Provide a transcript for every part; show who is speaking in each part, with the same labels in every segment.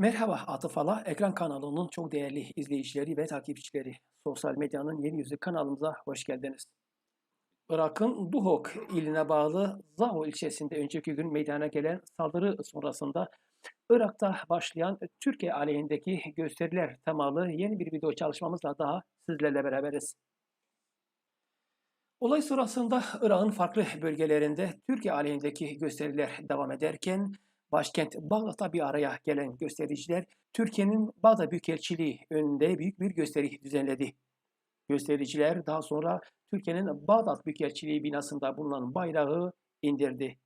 Speaker 1: Merhaba Atıf Ala, ekran kanalının çok değerli izleyicileri ve takipçileri. Sosyal medyanın yeni yüzü kanalımıza hoş geldiniz. Irak'ın Duhok iline bağlı Zaho ilçesinde önceki gün meydana gelen saldırı sonrasında Irak'ta başlayan Türkiye aleyhindeki gösteriler temalı yeni bir video çalışmamızla daha sizlerle beraberiz. Olay sırasında Irak'ın farklı bölgelerinde Türkiye aleyhindeki gösteriler devam ederken başkent Bağdat'ta bir araya gelen göstericiler Türkiye'nin Bağdat Büyükelçiliği önünde büyük bir gösteri düzenledi. Göstericiler daha sonra Türkiye'nin Bağdat Büyükelçiliği binasında bulunan bayrağı indirdi.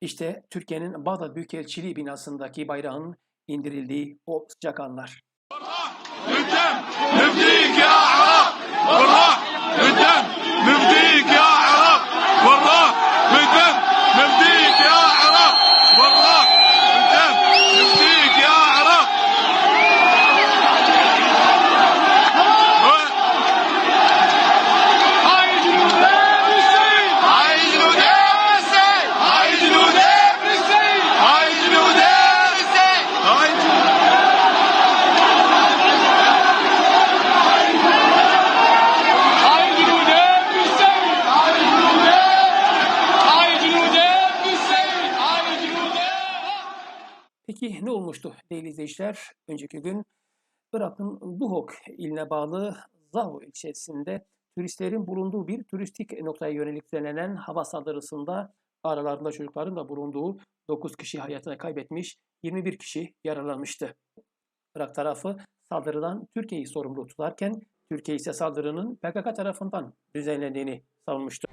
Speaker 1: İşte Türkiye'nin Bağdat Büyükelçiliği binasındaki bayrağın indirildiği o sıcak anlar. Peki ne olmuştu değerli izleyiciler? Önceki gün Irak'ın Duhok iline bağlı Zaho ilçesinde turistlerin bulunduğu bir turistik noktaya yönelik düzenlenen hava saldırısında aralarında çocukların da bulunduğu 9 kişi hayatını kaybetmiş, 21 kişi yaralanmıştı. Irak tarafı saldırıdan Türkiye'yi sorumlu tutarken Türkiye ise saldırının PKK tarafından düzenlendiğini savunmuştu.